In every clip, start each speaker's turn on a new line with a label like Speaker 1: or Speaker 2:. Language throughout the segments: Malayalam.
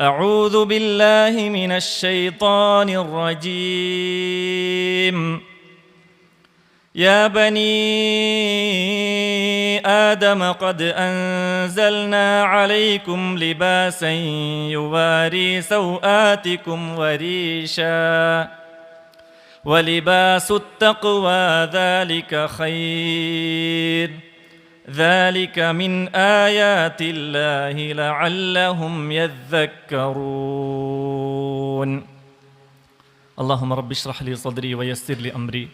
Speaker 1: أعوذ بالله من الشيطان الرجيم. يا بني آدم قد أنزلنا عليكم لباسا يواري سوآتكم وريشا. ولباس التقوى ذلك خير. ذلك من آيات الله لعلهم يذكرون اللهم رب اشرح لي صدري ويسر لي أمري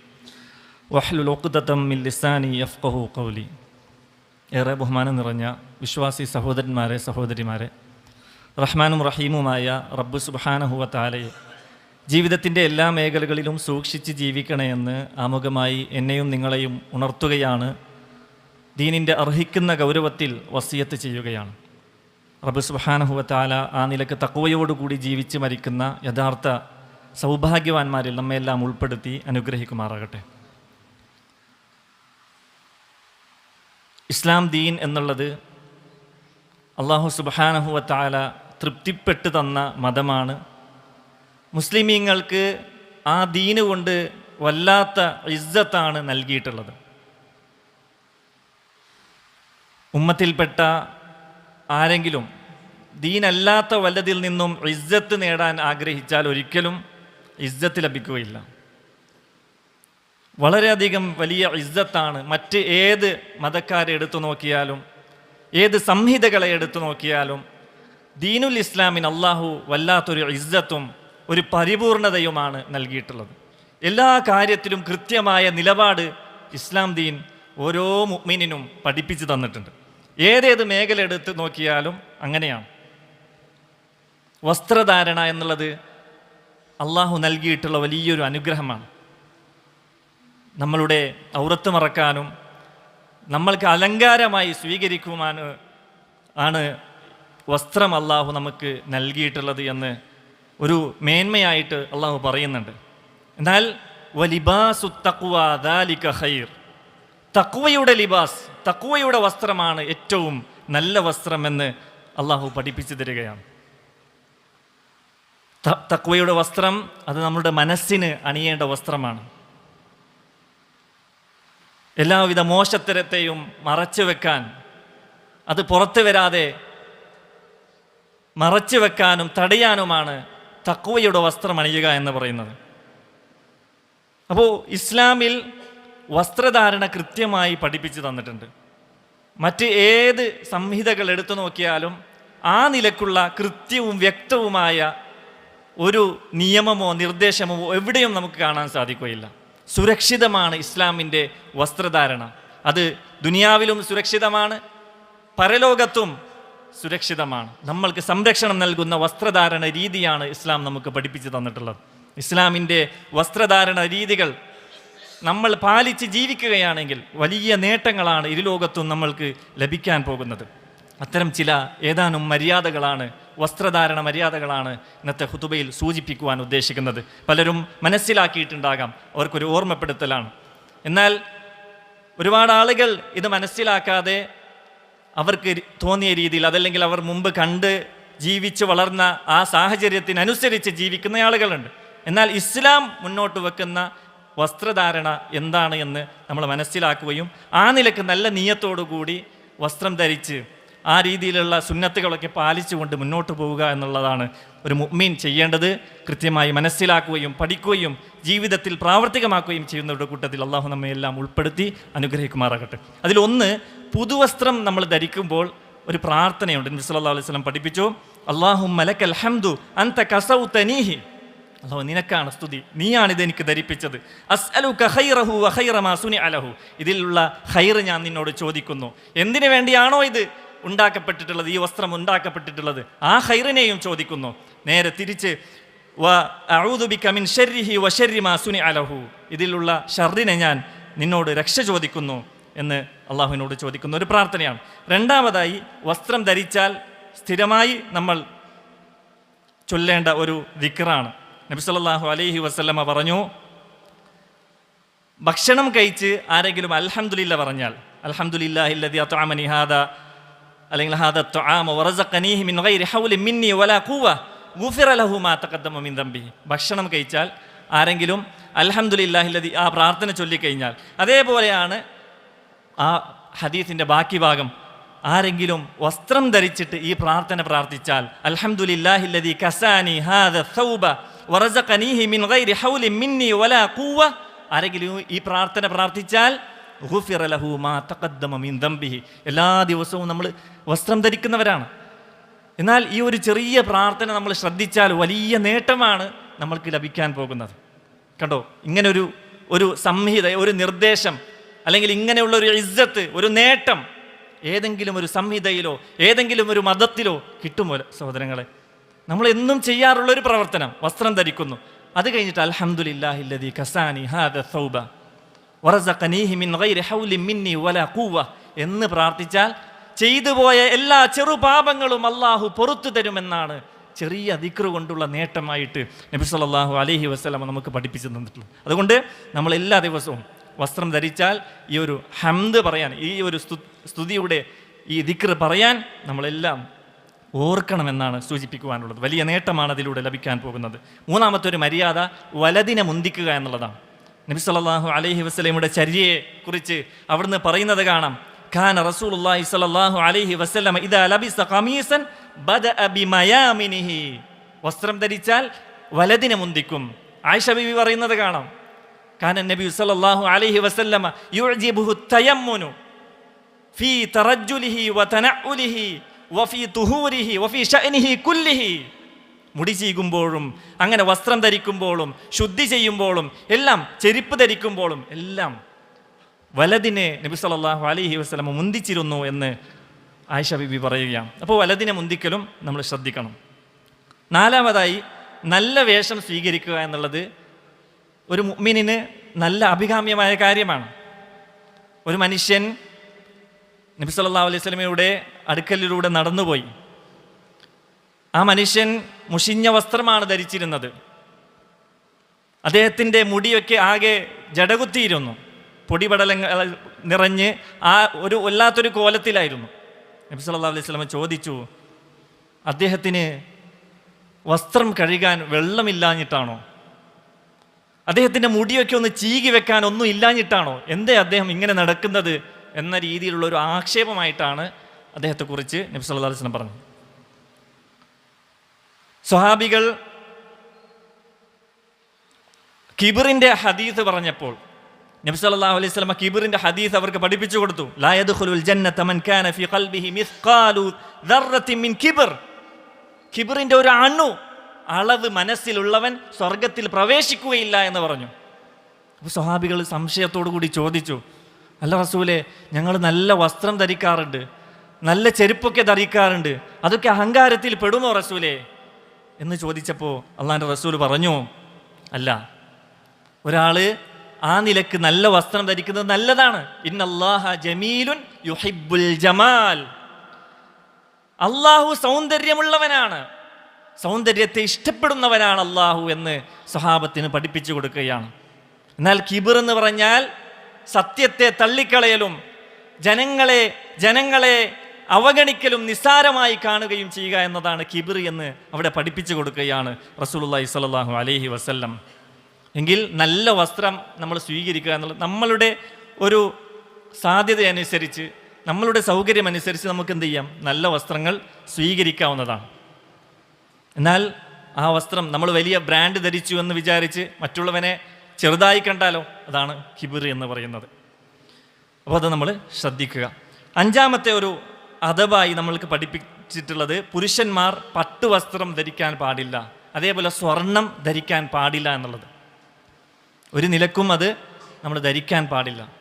Speaker 1: വഹ്ലുൽ ഉഖ്ദതം മിൻ ലിസാനി യഫ്ഖഹു ഖൗലി ഏറെ ബഹുമാനം നിറഞ്ഞ വിശ്വാസി സഹോദരന്മാരെ സഹോദരിമാരെ റഹ്മാനും റഹീമുമായ റബ്ബു സുബ്ഹാനഹുവ താലയെ ജീവിതത്തിൻ്റെ എല്ലാ മേഖലകളിലും സൂക്ഷിച്ച് ജീവിക്കണമെന്ന് ആമുഖമായി എന്നെയും നിങ്ങളെയും ഉണർത്തുകയാണ് ദീനിന്റെ അർഹിക്കുന്ന ഗൗരവത്തിൽ വസിയത്ത് ചെയ്യുകയാണ്. റബു സുബാനഹുവത്താല താല ആ നിലയ്ക്ക് തക്കുവയോടുകൂടി ജീവിച്ച് മരിക്കുന്ന യഥാർത്ഥ സൗഭാഗ്യവാന്മാരിൽ നമ്മയെല്ലാം ഉൾപ്പെടുത്തി അനുഗ്രഹിക്കുമാറാകട്ടെ. ഇസ്ലാം ദീൻ എന്നുള്ളത് അള്ളാഹു സുബാനഹുവത്താല തൃപ്തിപ്പെട്ട് തന്ന മതമാണ്. മുസ്ലിമീങ്ങൾക്ക് ആ ദീന് കൊണ്ട് വല്ലാത്ത ഇസ്സത്താണ് നൽകിയിട്ടുള്ളത്. ഉമ്മത്തിൽപ്പെട്ട ആരെങ്കിലും ദീനല്ലാത്ത വല്ലതിൽ നിന്നും ഇജ്ജത്ത് നേടാൻ ആഗ്രഹിച്ചാൽ ഒരിക്കലും ഇജ്ജത്ത് ലഭിക്കുകയില്ല. വളരെയധികം വലിയ ഇജ്ജത്താണ് മറ്റ് ഏത് മതക്കാരെ എടുത്തു നോക്കിയാലും ഏത് സംഹിതകളെ എടുത്തു നോക്കിയാലും ദീനുൽ ഇസ്ലാമിന് അള്ളാഹു വല്ലാത്തൊരു ഇജ്ജത്തും ഒരു പരിപൂർണതയുമാണ് നൽകിയിട്ടുള്ളത്. എല്ലാ കാര്യത്തിലും കൃത്യമായ നിലപാട് ഇസ്ലാം ദീൻ ഓരോ മുഗ്മിനും പഠിപ്പിച്ചു തന്നിട്ടുണ്ട്. ഏതേത് മേഖല എടുത്ത് നോക്കിയാലും അങ്ങനെയാണ്. വസ്ത്രധാരണ എന്നുള്ളത് അള്ളാഹു നൽകിയിട്ടുള്ള വലിയൊരു അനുഗ്രഹമാണ്. നമ്മളുടെ ഔറത്ത് മറക്കാനും നമ്മൾക്ക് അലങ്കാരമായി സ്വീകരിക്കുവാന് ആണ് വസ്ത്രം അള്ളാഹു നമുക്ക് നൽകിയിട്ടുള്ളത് എന്ന് ഒരു മേന്മയായിട്ട് അള്ളാഹു പറയുന്നുണ്ട്. എന്നാൽ വലിബാസു തക്വ തക്വയുടെ ലിബാസ് തക്കുവയുടെ വസ്ത്രമാണ് ഏറ്റവും നല്ല വസ്ത്രമെന്ന് അള്ളാഹു പഠിപ്പിച്ചു തരികയാണ്. തക്കുവയുടെ വസ്ത്രം അത് നമ്മുടെ മനസ്സിന് അണിയേണ്ട വസ്ത്രമാണ്. എല്ലാവിധ മോശത്തരത്തെയും മറച്ചു വെക്കാൻ അത് പുറത്തു വരാതെ മറച്ചു വെക്കാനും തടയാനുമാണ് തക്വയുടെ വസ്ത്രം അണിയുക എന്ന് പറയുന്നത്. അപ്പോൾ ഇസ്ലാമിൽ വസ്ത്രധാരണ കൃത്യമായി പഠിപ്പിച്ചു തന്നിട്ടുണ്ട്. മറ്റ് ഏത് സംഹിതകൾ എടുത്തു നോക്കിയാലും ആ നിലക്കുള്ള കൃത്യവും വ്യക്തവുമായ ഒരു നിയമമോ നിർദ്ദേശമോ എവിടെയും നമുക്ക് കാണാൻ സാധിക്കുകയില്ല. സുരക്ഷിതമാണ് ഇസ്ലാമിന്റെ വസ്ത്രധാരണ. അത് ദുനിയാവിലും സുരക്ഷിതമാണ് പരലോകത്തും സുരക്ഷിതമാണ്. നമ്മൾക്ക് സംരക്ഷണം നൽകുന്ന വസ്ത്രധാരണ രീതിയാണ് ഇസ്ലാം നമുക്ക് പഠിപ്പിച്ചു തന്നിട്ടുള്ളത്. ഇസ്ലാമിന്റെ വസ്ത്രധാരണ രീതികൾ നമ്മൾ പാലിച്ച് ജീവിക്കുകയാണെങ്കിൽ വലിയ നേട്ടങ്ങളാണ് ഇരുലോകത്തും നമ്മൾക്ക് ലഭിക്കാൻ പോകുന്നത്. അത്തരം ചില ഏതാനും മര്യാദകളാണ് വസ്ത്രധാരണ മര്യാദകളാണ് ഇന്നത്തെ ഹുതുബയിൽ സൂചിപ്പിക്കുവാൻ ഉദ്ദേശിക്കുന്നത്. പലരും മനസ്സിലാക്കിയിട്ടുണ്ടാകാം അവർക്കൊരു ഓർമ്മപ്പെടുത്തലാണ്. എന്നാൽ ഒരുപാട് ആളുകൾ ഇത് മനസ്സിലാക്കാതെ അവർക്ക് തോന്നിയ രീതിയിൽ അതല്ലെങ്കിൽ അവർ മുമ്പ് കണ്ട് ജീവിച്ച് വളർന്ന ആ സാഹചര്യത്തിനനുസരിച്ച് ജീവിക്കുന്ന ആളുകളുണ്ട്. എന്നാൽ ഇസ്ലാം മുന്നോട്ട് വെക്കുന്ന വസ്ത്രധാരണ എന്താണ് എന്ന് നമ്മൾ മനസ്സിലാക്കുകയും ആ നിലയ്ക്ക് നല്ല നീയത്തോടു കൂടി വസ്ത്രം ധരിച്ച് ആ രീതിയിലുള്ള സുന്നത്തുകളൊക്കെ പാലിച്ചുകൊണ്ട് മുന്നോട്ട് പോവുക എന്നുള്ളതാണ് ഒരു മുഅ്മിൻ ചെയ്യേണ്ടത്. കൃത്യമായി മനസ്സിലാക്കുകയും പഠിക്കുകയും ജീവിതത്തിൽ പ്രാവർത്തികമാക്കുകയും ചെയ്യുന്നവരുടെ കൂട്ടത്തിൽ അള്ളാഹു നമ്മയെല്ലാം ഉൾപ്പെടുത്തി അനുഗ്രഹിക്കുമാറാകട്ടെ. അതിലൊന്ന് പുതുവസ്ത്രം നമ്മൾ ധരിക്കുമ്പോൾ ഒരു പ്രാർത്ഥനയുണ്ട്. നബി സല്ലല്ലാഹു അലൈഹി വസല്ലം പഠിപ്പിച്ചു അള്ളാഹു മലക്കൽ ഹംദു അന്ത കസൗ തനീഹി അള്ളാഹു നിനക്കാണ് സ്തുതി. നീയാണിത് എനിക്ക് ധരിപ്പിച്ചത്. അലഹു ഇതിലുള്ള ഖൈർ ഞാൻ നിന്നോട് ചോദിക്കുന്നു. എന്തിനു വേണ്ടിയാണോ ഇത് ഉണ്ടാക്കപ്പെട്ടിട്ടുള്ളത് ഈ വസ്ത്രം ഉണ്ടാക്കപ്പെട്ടിട്ടുള്ളത്? ആ ഹൈറിനെയും ചോദിക്കുന്നു. നേരെ തിരിച്ച് അലഹു ഇതിലുള്ള ഷർറിനെ ഞാൻ നിന്നോട് രക്ഷ ചോദിക്കുന്നു എന്ന് അള്ളാഹുവിനോട് ചോദിക്കുന്ന ഒരു പ്രാർത്ഥനയാണ്. രണ്ടാമതായി വസ്ത്രം ധരിച്ചാൽ സ്ഥിരമായി നമ്മൾ ചൊല്ലേണ്ട ഒരു ദിക്റാണ്. നബി സല്ലല്ലാഹു അലൈഹി വസല്ലമ പറഞ്ഞു ഭക്ഷണം കഴിച്ച് ആരെങ്കിലും അലഹമുല്ല പറഞ്ഞാൽ ഹാദ അല്ലെങ്കിൽ മിൻ ഗൈരി ഹൗലി വലാ ലഹു മാ തഖദ്ദമ മിൻ ഭക്ഷണം കഴിച്ചാൽ ആരെങ്കിലും അൽഹംദുലില്ലാഹില്ലതി ആ പ്രാർത്ഥന ചൊല്ലിക്കഴിഞ്ഞാൽ അതേപോലെയാണ് ആ ഹദീസിന്റെ ബാക്കി ഭാഗം ആരെങ്കിലും വസ്ത്രം ധരിച്ചിട്ട് ഈ പ്രാർത്ഥന പ്രാർത്ഥിച്ചാൽ അൽഹംദുലില്ലാഹില്ലതി കസാനി ഹൗലി മിന്നി വലാ ഖുവ ആരെങ്കിലും ഈ പ്രാർത്ഥന പ്രാർത്ഥിച്ചാൽ എല്ലാ ദിവസവും നമ്മൾ വസ്ത്രം ധരിക്കുന്നവരാണ്. എന്നാൽ ഈ ഒരു ചെറിയ പ്രാർത്ഥന നമ്മൾ ശ്രദ്ധിച്ചാൽ വലിയ നേട്ടമാണ് നമ്മൾക്ക് ലഭിക്കാൻ പോകുന്നത്. കണ്ടോ? ഇങ്ങനൊരു ഒരു സംഹിത ഒരു നിർദ്ദേശം അല്ലെങ്കിൽ ഇങ്ങനെയുള്ള ഒരു ഇജ്ജത്ത് ഒരു നേട്ടം ഏതെങ്കിലും ഒരു സംഹിതയിലോ ഏതെങ്കിലും ഒരു മതത്തിലോ കിട്ടുമോ സഹോദരങ്ങളെ. നമ്മൾ എന്നും ചെയ്യാറുള്ള ഒരു പ്രവർത്തനം വസ്ത്രം ധരിക്കുന്നു. അത് കഴിഞ്ഞിട്ട് വലാ ഖുവ എന്ന് പ്രാർത്ഥിച്ചാൽ ചെയ്തു പോയ എല്ലാ ചെറുപാപങ്ങളും അള്ളാഹു പൊറത്തു തരുമെന്നാണ് ചെറിയ ദിക്റ് കൊണ്ടുള്ള നേട്ടമായിട്ട് നബി സല്ലല്ലാഹു അലൈഹി വസല്ലം നമുക്ക് പഠിപ്പിച്ചു തന്നിട്ടുള്ളത്. അതുകൊണ്ട് നമ്മൾ എല്ലാ ദിവസവും വസ്ത്രം ധരിച്ചാൽ ഈ ഒരു ഹംദ് പറയാൻ ഈ ഒരു സ്തു- സ്തുതിയുടെ ഈ ദിക്ർ പറയാൻ നമ്മളെല്ലാം ഓർക്കണമെന്നാണ് സൂചിപ്പിക്കുവാനുള്ളത്. വലിയ നേട്ടമാണ് അതിലൂടെ ലഭിക്കാൻ പോകുന്നത്. മൂന്നാമത്തെ ഒരു മര്യാദ വലതിനെ മുന്തിക്കുക എന്നുള്ളതാണ്. നബി സല്ലാഹു അലൈഹി വസല്ലമയുടെ ചര്യയെ കുറിച്ച് അവിടുന്ന് പറയുന്നത് കാണാം. ഖാൻ റസൂലുള്ളാഹി സ്വല്ലല്ലാഹു അലൈഹി വസല്ലമ ഇദാ ലബിസ ഖമീസൻ ബദഅ വസ്ത്രം ധരിച്ചാൽ വലതിനെ മുന്തിക്കും. ആയിഷ ബിബി പറയുന്നത് കാണാം. കാന നബി സല്ലല്ലാഹു അലൈഹി വസല്ലമ يعجبه തയമ്മുനു ഫീ ترجله വതനഉലിഹി വഫീ തുഹൂരിഹി വഫീ شأنه കുല്ലിഹി മുടി ചീകുമ്പോഴും അങ്ങനെ വസ്ത്രം ധരിക്കുമ്പോഴും ശുദ്ധി ചെയ്യുമ്പോഴും എല്ലാം ചെരുപ്പ് ധരിക്കുമ്പോഴും എല്ലാം വലതിനെ നബി സല്ലല്ലാഹു അലൈഹി വസ്ലമ മുന്തിച്ചിരുന്നു എന്ന് ആയിഷ ബിബി പറയുകയാണ്. അപ്പോൾ വലതിനെ മുന്തിക്കലും നമ്മൾ ശ്രദ്ധിക്കണം. നാലാമതായി നല്ല വേഷം സ്വീകരിക്കുക എന്നുള്ളത് ഒരു മുമ്മിനിന് നല്ല അഭികാമ്യമായ കാര്യമാണ്. ഒരു മനുഷ്യൻ നബി സല്ലല്ലാഹു അലൈഹി സ്വലമയുടെ അടുക്കലിലൂടെ നടന്നുപോയി. ആ മനുഷ്യൻ മുഷിഞ്ഞ വസ്ത്രമാണ് ധരിച്ചിരുന്നത്. അദ്ദേഹത്തിന്റെ മുടിയൊക്കെ ആകെ ജടകുത്തിയിരുന്നു. പൊടിപടലങ്ങൾ നിറഞ്ഞ് ആ ഒരു വല്ലാത്തൊരു കോലത്തിലായിരുന്നു. നബി സല്ലല്ലാഹു അലൈഹി സ്വലമ ചോദിച്ചു അദ്ദേഹത്തിന് വസ്ത്രം കഴുകാൻ വെള്ളമില്ലാഞ്ഞിട്ടാണോ? അദ്ദേഹത്തിന്റെ മുടിയൊക്കെ ഒന്ന് ചീകി വെക്കാൻ ഒന്നും ഇല്ലാഞ്ഞിട്ടാണോ? എന്തേ അദ്ദേഹം ഇങ്ങനെ നടക്കുന്നത് എന്ന രീതിയിലുള്ള ഒരു ആക്ഷേപമായിട്ടാണ് അദ്ദേഹത്തെക്കുറിച്ച് നബി സല്ലല്ലാഹു അലൈഹി വസല്ലം പറഞ്ഞത്. സ്വഹാബികൾ കിബിറിന്റെ ഹദീസ് പറഞ്ഞപ്പോൾ നബി സല്ലല്ലാഹു അലൈഹി വസല്ലം കിബിറിന്റെ ഹദീസ് അവർക്ക് പഠിപ്പിച്ചു കൊടുത്തു. ലാ യദ്ഖുലുൽ ജന്നത മൻ കാന ഫീ ഖൽബിഹി മിസ്ഖാലു മിൻ കിബർ. കിബിറിന്റെ ഒരു അണു അളവ് മനസ്സിലുള്ളവൻ സ്വർഗത്തിൽ പ്രവേശിക്കുകയില്ല എന്ന് പറഞ്ഞു. അപ്പോൾ സ്വഹാബികൾ സംശയത്തോടു കൂടി ചോദിച്ചു അല്ല റസൂലെ ഞങ്ങൾ നല്ല വസ്ത്രം ധരിക്കാറുണ്ട് നല്ല ചെരുപ്പൊക്കെ ധരിക്കാറുണ്ട് അതൊക്കെ അഹങ്കാരത്തിൽ പെടുമോ റസൂലെ? എന്ന് ചോദിച്ചപ്പോൾ അള്ളാന്റെ റസൂൽ പറഞ്ഞു അല്ല ഒരാൾ ആ നിലയ്ക്ക് നല്ല വസ്ത്രം ധരിക്കുന്നത് നല്ലതാണ്. ഇന്നല്ലാഹ ജമീലുൻ യുഹിബുൽ ജമാൽ. അള്ളാഹു സൗന്ദര്യമുള്ളവനാണ്. സൗന്ദര്യത്തെ ഇഷ്ടപ്പെടുന്നവനാണ് അള്ളാഹു എന്ന് സഹാബത്തിന് പഠിപ്പിച്ചു കൊടുക്കുകയാണ്. എന്നാൽ കിബിർ എന്ന് പറഞ്ഞാൽ സത്യത്തെ തള്ളിക്കളയലും ജനങ്ങളെ ജനങ്ങളെ അവഗണിക്കലും നിസ്സാരമായി കാണുകയും ചെയ്യുക എന്നതാണ് കിബിർ എന്ന് അവിടെ പഠിപ്പിച്ചു കൊടുക്കുകയാണ് റസൂലുള്ളാഹി സ്വല്ലല്ലാഹു അലഹി വസ്ല്ലം. എങ്കിൽ നല്ല വസ്ത്രം നമ്മൾ സ്വീകരിക്കുക എന്നുള്ളത് നമ്മളുടെ ഒരു സാധ്യത അനുസരിച്ച് നമ്മളുടെ സൗകര്യം അനുസരിച്ച് നമുക്ക് എന്ത് ചെയ്യാം? നല്ല വസ്ത്രങ്ങൾ സ്വീകരിക്കാവുന്നതാണ്. എന്നാൽ ആ വസ്ത്രം നമ്മൾ വലിയ ബ്രാൻഡ് ധരിച്ചു എന്ന് വിചാരിച്ച് മറ്റുള്ളവനെ ചെറുതായി കണ്ടാലോ? അതാണ് ഹിബിർ എന്ന് പറയുന്നത്. അപ്പോൾ അത് നമ്മൾ ശ്രദ്ധിക്കുക. അഞ്ചാമത്തെ ഒരു അഥവായി നമ്മൾക്ക് പഠിപ്പിച്ചിട്ടുള്ളത് പുരുഷന്മാർ പട്ടുവസ്ത്രം ധരിക്കാൻ പാടില്ല. അതേപോലെ സ്വർണം ധരിക്കാൻ പാടില്ല എന്നുള്ളത്. ഒരു നിലക്കും അത് നമ്മൾ ധരിക്കാൻ പാടില്ല.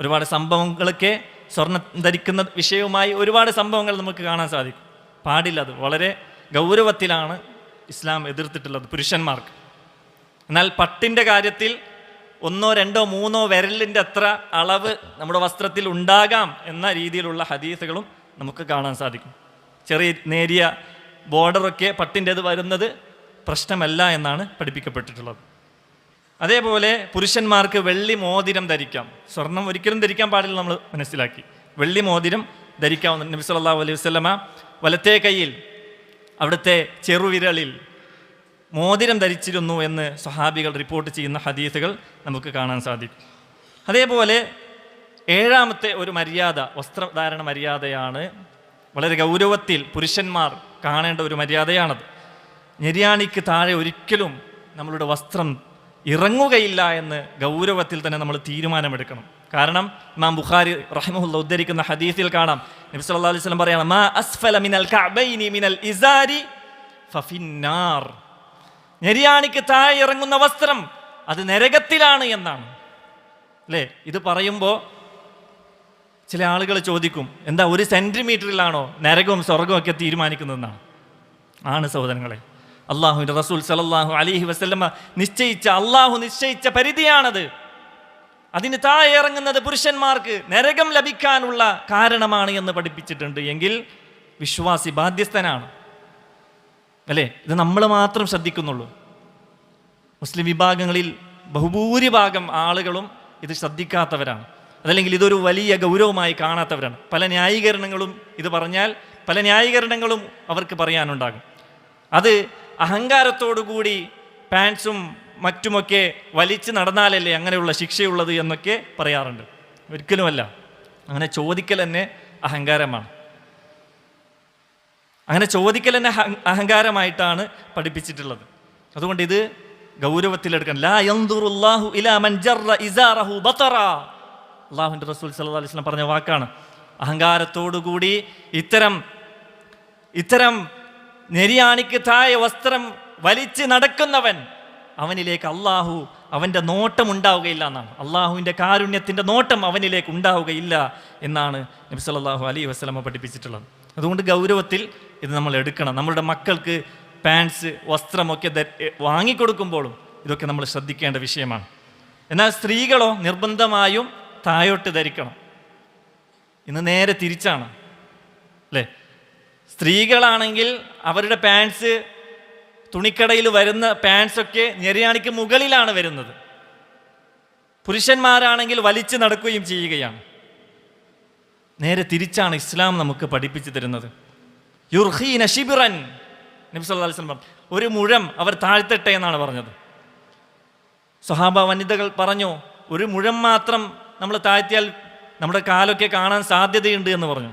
Speaker 1: ഒരുപാട് സംഭവങ്ങളൊക്കെ സ്വർണം ധരിക്കുന്ന വിഷയവുമായി ഒരുപാട് സംഭവങ്ങൾ നമുക്ക് കാണാൻ സാധിക്കും. പാടില്ല അത്. വളരെ ഗൗരവത്തിലാണ് ഇസ്ലാം എതിർത്തിട്ടുള്ളത് പുരുഷന്മാർക്ക്. എന്നാൽ പട്ടിന്റെ കാര്യത്തിൽ ഒന്നോ രണ്ടോ മൂന്നോ വിരലിന്റെ അത്ര അളവ് നമ്മുടെ വസ്ത്രത്തിൽ ഉണ്ടാകാം എന്ന രീതിയിലുള്ള ഹദീസുകളും നമുക്ക് കാണാൻ സാധിക്കും. ചെറിയ നേരിയ ബോർഡറൊക്കെ പട്ടിന്റേത് വരുന്നത് പ്രശ്നമല്ല എന്നാണ് പഠിപ്പിക്കപ്പെട്ടിട്ടുള്ളത്. അതേപോലെ പുരുഷന്മാർക്ക് വെള്ളി മോതിരം ധരിക്കാം. സ്വർണം ഒരിക്കലും ധരിക്കാൻ പാടില്ല നമ്മൾ മനസ്സിലാക്കി. വെള്ളി മോതിരം ധരിക്കാവുന്ന നബി സല്ലല്ലാഹു അലൈഹി വസല്ലമ വലത്തേ കൈയിൽ അവിടുത്തെ ചെറുവിരലിൽ മോതിരം ധരിച്ചിരുന്നു എന്ന് സ്വഹാബികൾ റിപ്പോർട്ട് ചെയ്യുന്ന ഹദീസുകൾ നമുക്ക് കാണാൻ സാധിക്കും. അതേപോലെ ഏഴാമത്തെ ഒരു മര്യാദ വസ്ത്രധാരണ മര്യാദയാണ് വളരെ ഗൗരവത്തിൽ പുരുഷന്മാർ കാണേണ്ട ഒരു മര്യാദയാണത്. ഞെരിയാണിക്ക് താഴെ ഒരിക്കലും നമ്മളുടെ വസ്ത്രം ഇറങ്ങുകയില്ല എന്ന് ഗൗരവത്തിൽ തന്നെ നമ്മൾ തീരുമാനമെടുക്കണം. കാരണം ഇമാം ബുഖാരി റഹിമുല്ല ഉദ്ധരിക്കുന്ന ഹദീസിൽ കാണാം. നബി സല്ലല്ലാഹു അലൈഹി വസല്ലം പറയണം മാ അസ്ഫല മിനൽ കഅബൈനി മിനൽ ഇസാരി ഫഫിന്നാർ. ഞെരിയാണിക്ക് താഴെ ഇറങ്ങുന്ന വസ്ത്രം അത് നരകത്തിലാണ് എന്നാണ്. അല്ലേ? ഇത് പറയുമ്പോൾ ചില ആളുകൾ ചോദിക്കും എന്താ ഒരു സെന്റിമീറ്ററിലാണോ നരകവും സ്വർഗവും ഒക്കെ തീരുമാനിക്കുന്നതെന്നാണ്? ആണ് സഹോദരങ്ങളെ. അള്ളാഹുവിന്റെ റസൂൽ സലല്ലാഹു അലിഹി വസ്ലമ നിശ്ചയിച്ച അള്ളാഹു നിശ്ചയിച്ച പരിധിയാണത്. അതിന് താഴെ ഇറങ്ങുന്നത് പുരുഷന്മാർക്ക് നരകം ലഭിക്കാനുള്ള കാരണമാണ് എന്ന് പഠിപ്പിച്ചിട്ടുണ്ട് എങ്കിൽ വിശ്വാസി ബാധ്യസ്ഥനാണ്. അല്ലേ? ഇത് നമ്മൾ മാത്രം ശ്രദ്ധിക്കുന്നുള്ളൂ. മുസ്ലിം വിഭാഗങ്ങളിൽ ബഹുഭൂരിഭാഗം ആളുകളും ഇത് ശ്രദ്ധിക്കാത്തവരാണ്. അതല്ലെങ്കിൽ ഇതൊരു വലിയ ഗൗരവമായി കാണാത്തവരാണ്. പല ന്യായീകരണങ്ങളും ഇത് പറഞ്ഞാൽ പല ന്യായീകരണങ്ങളും അവർക്ക് പറയാനുണ്ടാകും. അത് അഹങ്കാരത്തോടുകൂടി പാൻസും മറ്റുമൊക്കെ വലിച്ച് നടന്നാലല്ലേ അങ്ങനെയുള്ള ശിക്ഷയുള്ളത് എന്നൊക്കെ പറയാറുണ്ട്. ഒരിക്കലുമല്ല. അങ്ങനെ ചോദിക്കൽ തന്നെ അഹങ്കാരമാണ്. അങ്ങനെ ചോദിക്കൽ തന്നെ അഹങ്കാരമായിട്ടാണ് പഠിപ്പിച്ചിട്ടുള്ളത്. അതുകൊണ്ട് ഇത് ഗൗരവത്തിലെടുക്കണം. ലാ ഇലാ മൻ റസൂൽ അലൈഹി വസല്ലം പറഞ്ഞ വാക്കാണ്. അഹങ്കാരത്തോടുകൂടി ഇത്തരം ഇത്തരം നെരിയാണിക്ക് താഴെ വസ്ത്രം വലിച്ച് നടക്കുന്നവൻ അവനിലേക്ക് അള്ളാഹു അവന്റെ നോട്ടം ഉണ്ടാവുകയില്ല എന്നാണ്. അള്ളാഹുവിന്റെ കാരുണ്യത്തിന്റെ നോട്ടം അവനിലേക്ക് ഉണ്ടാവുകയില്ല എന്നാണ് നബി സല്ലല്ലാഹു അലൈഹി വസല്ലമ പഠിപ്പിച്ചിട്ടുള്ളത്. അതുകൊണ്ട് ഗൗരവത്തിൽ ഇത് നമ്മൾ എടുക്കണം. നമ്മളുടെ മക്കൾക്ക് പാൻസ് വസ്ത്രമൊക്കെ വാങ്ങിക്കൊടുക്കുമ്പോഴും ഇതൊക്കെ നമ്മൾ ശ്രദ്ധിക്കേണ്ട വിഷയമാണ്. എന്നാൽ സ്ത്രീകളോ നിർബന്ധമായും തായോട്ട് ധരിക്കണം. ഇന്ന് നേരെ തിരിച്ചാണ്. അല്ലേ? സ്ത്രീകളാണെങ്കിൽ അവരുടെ പാൻസ് തുണിക്കടയിൽ വരുന്ന പാൻസൊക്കെ ഞെരിയാണിക്ക് മുകളിലാണ് വരുന്നത്. പുരുഷന്മാരാണെങ്കിൽ വലിച്ചു നടക്കുകയും ചെയ്യുകയാണ്. നേരെ തിരിച്ചാണ് ഇസ്ലാം നമുക്ക് പഠിപ്പിച്ചു തരുന്നത്. യുർഹി നഷിബിറൻ നബി സല്ലല്ലാഹു അലൈഹി വസല്ലം പറഞ്ഞു, ഒരു മുഴം അവർ താഴ്ത്തട്ടെ എന്നാണ് പറഞ്ഞത്. സ്വഹാബ വനിതകൾ പറഞ്ഞു ഒരു മുഴം മാത്രം നമ്മൾ താഴ്ത്തിയാൽ നമ്മുടെ കാലൊക്കെ കാണാൻ സാധ്യതയുണ്ട് എന്ന് പറഞ്ഞു.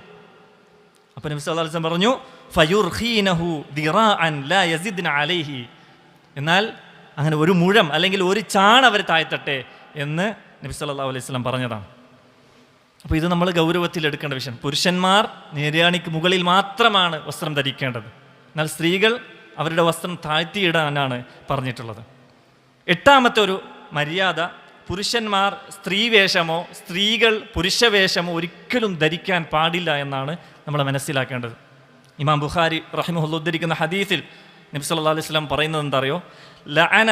Speaker 1: അപ്പൊ നബി സല്ലല്ലാഹു അലൈഹി പറഞ്ഞു ഫയുർഹീനഹു ദിറാഅൻ ലാ അലൈഹി. എന്നാൽ അങ്ങനെ ഒരു മുഴം അല്ലെങ്കിൽ ഒരു ചാൺ അവർ താഴ്ത്തട്ടെ എന്ന് നബി സല്ലല്ലാഹു അലൈഹി വസല്ലം പറഞ്ഞതാണ്. അപ്പോൾ ഇത് നമ്മൾ ഗൗരവത്തിൽ എടുക്കേണ്ട വിഷയം. പുരുഷന്മാർ നേര്യാണിക്ക് മുകളിൽ മാത്രമാണ് വസ്ത്രം ധരിക്കേണ്ടത്. എന്നാൽ സ്ത്രീകൾ അവരുടെ വസ്ത്രം താഴ്ത്തിയിടാനാണ് പറഞ്ഞിട്ടുള്ളത്. എട്ടാമത്തെ ഒരു മര്യാദ പുരുഷന്മാർ സ്ത്രീവേഷമോ സ്ത്രീകൾ പുരുഷവേഷമോ ഒരിക്കലും ധരിക്കാൻ പാടില്ല എന്നാണ് നമ്മൾ മനസ്സിലാക്കേണ്ടത്. ഇമാം ബുഖാരി റഹിമുല്ല ഉദ്ധരിക്കുന്ന ഹദീസിൽ നബി സല്ലാ അലൈഹി സ്വലം പറയുന്നത് എന്തറിയോ ലഅന